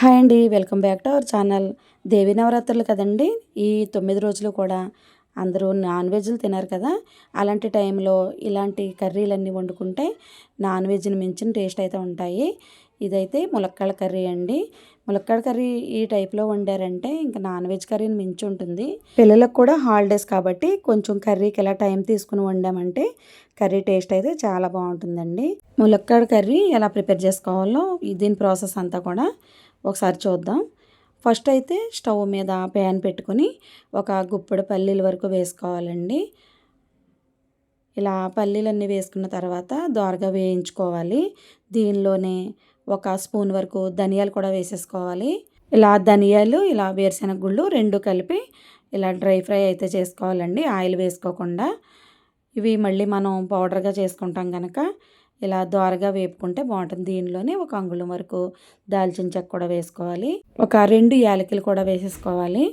Hi అండి welcome back to our channel. Devi నవరాత్రులు కదండి. ఈ తొమ్మిది రోజులు కూడా అందరూ నాన్ వెజ్లు తినరు కదా. అలాంటి టైంలో ఇలాంటి కర్రీలన్నీ వండుకుంటే నాన్ వెజ్ని మించిన టేస్ట్ అయితే ఉంటాయి. ఇదైతే ములక్కాడ కర్రీ అండి. ములక్కాడ కర్రీ ఈ టైప్లో వండారంటే ఇంకా నాన్ వెజ్ కర్రీని మించి ఉంటుంది. పిల్లలకు కూడా హాలిడేస్ కాబట్టి కొంచెం కర్రీకి ఎలా టైం తీసుకుని వండామంటే కర్రీ టేస్ట్ అయితే చాలా బాగుంటుందండి. ములక్కాడ కర్రీ ఎలా ప్రిపేర్ చేసుకోవాలో దీని ప్రాసెస్ అంతా కూడా ఒకసారి చూద్దాం. ఫస్ట్ అయితే స్టవ్ మీద ప్యాన్ పెట్టుకొని ఒక గుప్పెడు పల్లీల వరకు వేసుకోవాలండి. ఇలా పల్లీలన్నీ వేసుకున్న తర్వాత దోరగా వేయించుకోవాలి. దీనిలోనే ఒక స్పూన్ వరకు ధనియాలు కూడా వేసేసుకోవాలి. ఇలా ధనియాలు ఇలా వేరుశెనగ గుళ్ళు రెండు కలిపి ఇలా డ్రై ఫ్రై అయితే చేసుకోవాలండి. ఆయిల్ వేసుకోకుండా. ఇవి మళ్ళీ మనం పౌడర్గా చేసుకుంటాం కనుక ఇలా దోరగా వేపుకుంటే బాగుంటుంది. దీనిలోనే ఒక అంగుళం వరకు దాల్చిన చెక్క కూడా వేసుకోవాలి. ఒక రెండు యాలకులు కూడా వేసేసుకోవాలి.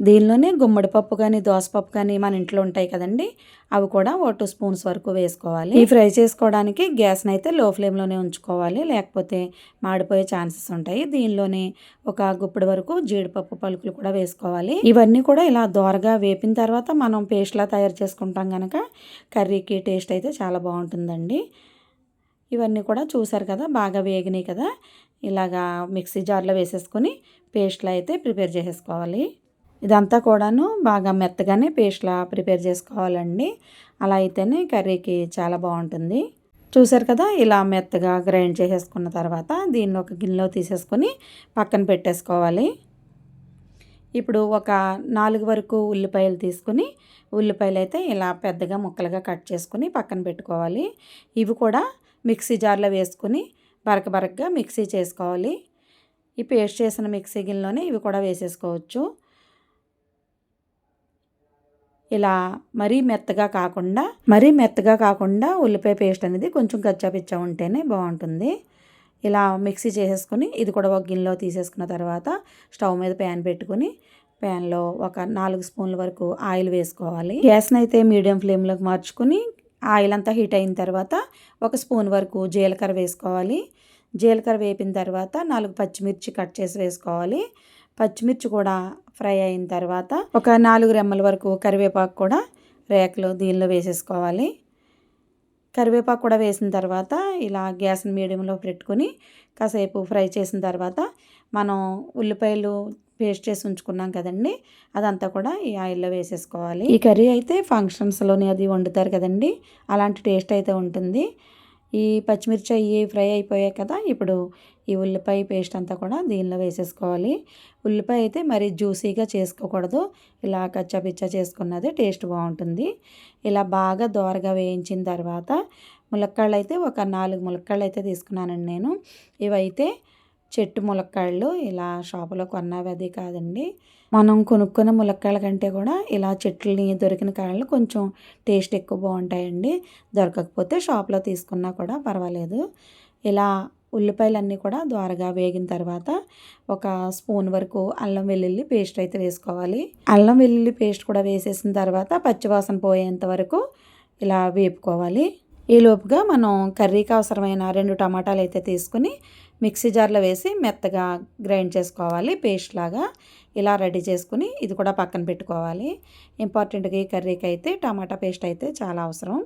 దీనిలోనే గుమ్మడి పప్పు కానీ దోసపప్పు కానీ మన ఇంట్లో ఉంటాయి కదండి అవి కూడా ఓ టూ స్పూన్స్ వరకు వేసుకోవాలి. ఈ ఫ్రై చేసుకోవడానికి గ్యాస్ని అయితే లో ఫ్లేమ్లోనే ఉంచుకోవాలి. లేకపోతే మాడిపోయే ఛాన్సెస్ ఉంటాయి. దీనిలోనే ఒక గుప్పడి వరకు జీడిపప్పు పలుకులు కూడా వేసుకోవాలి. ఇవన్నీ కూడా ఇలా దోరగా వేపిన తర్వాత మనం పేస్ట్లా తయారు చేసుకుంటాం కనుక కర్రీకి టేస్ట్ అయితే చాలా బాగుంటుందండి. ఇవన్నీ కూడా చూసారు కదా బాగా వేగినాయి కదా. ఇలాగా మిక్సీ జార్లో వేసేసుకొని పేస్ట్లో అయితే ప్రిపేర్ చేసేసుకోవాలి. ఇదంతా కూడాను బాగా మెత్తగానే పేస్ట్లా ప్రిపేర్ చేసుకోవాలండి. అలా అయితేనే కర్రీకి చాలా బాగుంటుంది. చూసారు కదా ఇలా మెత్తగా గ్రైండ్ చేసేసుకున్న తర్వాత దీన్ని ఒక గిన్నెలో తీసేసుకొని పక్కన పెట్టేసుకోవాలి. ఇప్పుడు ఒక నాలుగు వరకు ఉల్లిపాయలు తీసుకుని ఉల్లిపాయలు అయితే ఇలా పెద్దగా ముక్కలుగా కట్ చేసుకుని పక్కన పెట్టుకోవాలి. ఇవి కూడా మిక్సీ జార్లో వేసుకుని బరక బరకగా మిక్సీ చేసుకోవాలి. ఈ పేస్ట్ చేసిన మిక్సీ గిన్నెలోనే ఇవి కూడా వేసేసుకోవచ్చు. ఇలా మరీ మెత్తగా కాకుండా మరీ మెత్తగా కాకుండా ఉల్లిపాయ పేస్ట్ అనేది కొంచెం గచ్చాపిచ్చా ఉంటేనే బాగుంటుంది. ఇలా మిక్సీ చేసేసుకుని ఇది కూడా ఒక గిన్నెలో తీసేసుకున్న తర్వాత స్టవ్ మీద ప్యాన్ పెట్టుకుని ప్యాన్లో ఒక నాలుగు స్పూన్ల వరకు ఆయిల్ వేసుకోవాలి. గ్యాస్ని అయితే మీడియం ఫ్లేమ్లోకి మార్చుకుని ఆయిల్ అంతా హీట్ అయిన తర్వాత ఒక స్పూన్ వరకు జీలకర్ర వేసుకోవాలి. జీలకర్ర వేపిన తర్వాత నాలుగు పచ్చిమిర్చి కట్ చేసి వేసుకోవాలి. పచ్చిమిర్చి కూడా ఫ్రై అయిన తర్వాత ఒక నాలుగు రెమ్మల వరకు కరివేపాకు కూడా రేకలు దీనిలో వేసేసుకోవాలి. కరివేపాకు కూడా వేసిన తర్వాత ఇలా గ్యాస్ని మీడియంలో పెట్టుకొని కాసేపు ఫ్రై చేసిన తర్వాత మనం ఉల్లిపాయలు పేస్ట్ చేసి ఉంచుకున్నాం కదండి. అదంతా కూడా ఈ ఆయిల్లో వేసేసుకోవాలి. ఈ కర్రీ అయితే ఫంక్షన్స్లోని అది వండుతారు కదండి. అలాంటి టేస్ట్ అయితే ఉంటుంది. ఈ పచ్చిమిర్చి అయ్యి ఫ్రై అయిపోయాయి కదా ఇప్పుడు ఈ ఉల్లిపాయ పేస్ట్ అంతా కూడా దీనిలో వేసేసుకోవాలి. ఉల్లిపాయ అయితే మరి జ్యూసీగా చేసుకోకూడదు. ఇలా కచ్చాపిచ్చా చేసుకున్నది టేస్ట్ బాగుంటుంది. ఇలా బాగా దోరగా వేయించిన తర్వాత ములక్కాళ్ళు అయితే ఒక నాలుగు ములక్కాళ్ళు అయితే తీసుకున్నానండి నేను. ఇవైతే చెట్టు ములక్కాయలు ఇలా షాపులో కొన్నవి అది కాదండి. మనం కొనుక్కున్న ములక్కాయల కంటే కూడా ఇలా చెట్లని దొరికిన కాయలు కొంచెం టేస్ట్ ఎక్కువ బాగుంటాయండి. దొరకకపోతే షాప్లో తీసుకున్నా కూడా పర్వాలేదు. ఇలా ఉల్లిపాయలన్నీ కూడా ద్వారగా వేగిన తర్వాత ఒక స్పూన్ వరకు అల్లం వెల్లుల్లి పేస్ట్ అయితే వేసుకోవాలి. అల్లం వెల్లుల్లి పేస్ట్ కూడా వేసేసిన తర్వాత పచ్చివాసన పోయేంత వరకు ఇలా వేపుకోవాలి. ఈ లోపుగా మనం కర్రీకి అవసరమైన రెండు టమాటాలు అయితే తీసుకుని మిక్సీ జార్లో వేసి మెత్తగా గ్రైండ్ చేసుకోవాలి పేస్ట్ లాగా. ఇలా రెడీ చేసుకుని ఇది కూడా పక్కన పెట్టుకోవాలి. ఇంపార్టెంట్గా ఈ కర్రీకి అయితే టమాటా పేస్ట్ అయితే చాలా అవసరం.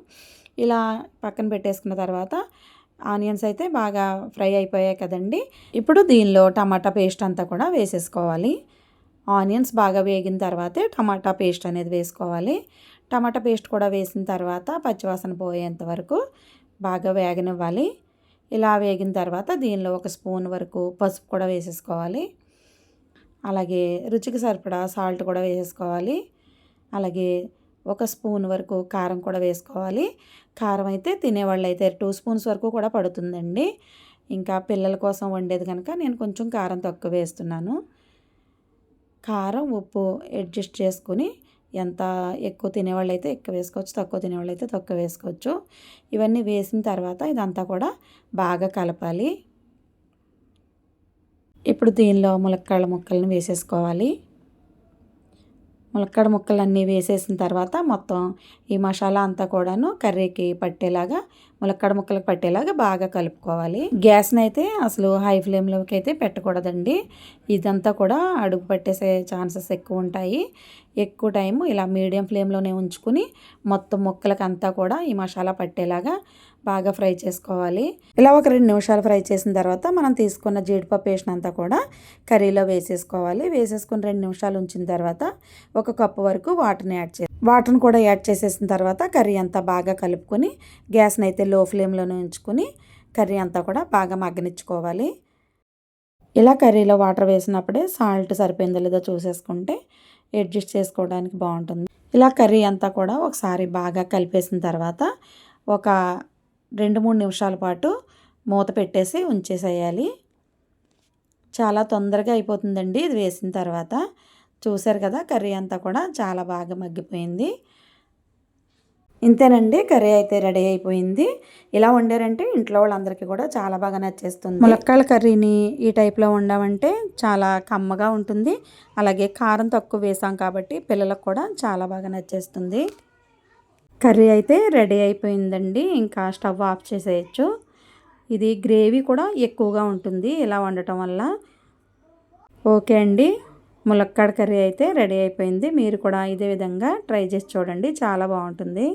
ఇలా పక్కన పెట్టేసుకున్న తర్వాత ఆనియన్స్ అయితే బాగా ఫ్రై అయిపోయాయి కదండి. ఇప్పుడు దీనిలో టమాటా పేస్ట్ అంతా కూడా వేసేసుకోవాలి. ఆనియన్స్ బాగా వేగిన తర్వాతే టమాటా పేస్ట్ అనేది వేసుకోవాలి. టమాటా పేస్ట్ కూడా వేసిన తర్వాత పచ్చివాసన పోయేంత వరకు బాగా వేగనివ్వాలి. ఇలా వేగిన తర్వాత దీనిలో ఒక స్పూన్ వరకు పసుపు కూడా వేసేసుకోవాలి. అలాగే రుచికి సరిపడా సాల్ట్ కూడా వేసేసుకోవాలి. అలాగే ఒక స్పూన్ వరకు కారం కూడా వేసుకోవాలి. కారం అయితే తినేవాళ్ళు అయితే టూ స్పూన్స్ వరకు కూడా పడుతుందండి. ఇంకా పిల్లల కోసం వండేది కనుక నేను కొంచెం కారం తక్కువ వేస్తున్నాను. కారం ఉప్పు అడ్జస్ట్ చేసుకుని ఎంత ఎక్కువ తినేవాళ్ళు అయితే ఎక్కువ వేసుకోవచ్చు తక్కువ తినేవాళ్ళు అయితే తక్కువ వేసుకోవచ్చు. ఇవన్నీ వేసిన తర్వాత ఇదంతా కూడా బాగా కలపాలి. ఇప్పుడు దీనిలో ములక్కాళ్ళ ముక్కలను వేసేసుకోవాలి. ములక్కడ ముక్కలు అన్నీ వేసేసిన తర్వాత మొత్తం ఈ మసాలా అంతా కూడాను కర్రీకి పట్టేలాగా ములక్కడ ముక్కలకు పట్టేలాగా బాగా కలుపుకోవాలి. గ్యాస్ని అయితే అసలు హై ఫ్లేమ్లోకి అయితే పెట్టకూడదండి. ఇదంతా కూడా అడుగు పట్టేసే ఛాన్సెస్ ఎక్కువ ఉంటాయి. ఎక్కువ టైం ఇలా మీడియం ఫ్లేమ్లోనే ఉంచుకుని మొత్తం ముక్కలకి అంతా కూడా ఈ మసాలా పట్టేలాగా బాగా ఫ్రై చేసుకోవాలి. ఇలా ఒక రెండు నిమిషాలు ఫ్రై చేసిన తర్వాత మనం తీసుకున్న జీడిపప్పు పేస్ట్ అంతా కూడా కర్రీలో వేసేసుకోవాలి. వేసేసుకుని రెండు నిమిషాలు ఉంచిన తర్వాత ఒక కప్పు వరకు వాటర్ని యాడ్ చేసి వాటర్ని కూడా యాడ్ చేసేసిన తర్వాత కర్రీ అంతా బాగా కలుపుకొని గ్యాస్ని అయితే లో ఫ్లేమ్లోనే ఉంచుకొని కర్రీ అంతా కూడా బాగా మగ్గనిచ్చుకోవాలి. ఇలా కర్రీలో వాటర్ వేసినప్పుడే సాల్ట్ సరిపోయిందో లేదో చూసేసుకుంటే అడ్జస్ట్ చేసుకోవడానికి బాగుంటుంది. ఇలా కర్రీ అంతా కూడా ఒకసారి బాగా కలిపేసిన తర్వాత ఒక రెండు మూడు నిమిషాల పాటు మూత పెట్టేసి ఉంచేసేయాలి. చాలా తొందరగా అయిపోతుందండి ఇది వేసిన తర్వాత. చూశారు కదా కర్రీ అంతా కూడా చాలా బాగా మగ్గిపోయింది. ఇంతేనండి కర్రీ అయితే రెడీ అయిపోయింది. ఇలా వండారంటే ఇంట్లో వాళ్ళందరికీ కూడా చాలా బాగా నచ్చేస్తుంది. ములక్కాయల కర్రీని ఈ టైప్లో వండామంటే చాలా కమ్మగా ఉంటుంది. అలాగే కారం తక్కువ వేసాం కాబట్టి పిల్లలకు కూడా చాలా బాగా నచ్చేస్తుంది. కర్రీ అయితే రెడీ అయిపోయిందండి. ఇంకా స్టవ్ ఆఫ్ చేసేయచ్చు. ఇది గ్రేవీ కూడా ఎక్కువగా ఉంటుంది ఇలా వండటం వల్ల. ఓకే అండి. ములక్కాడ కర్రీ అయితే రెడీ అయిపోయింది. మీరు కూడా ఇదే విధంగా ట్రై చేసి చూడండి. చాలా బాగుంటుంది.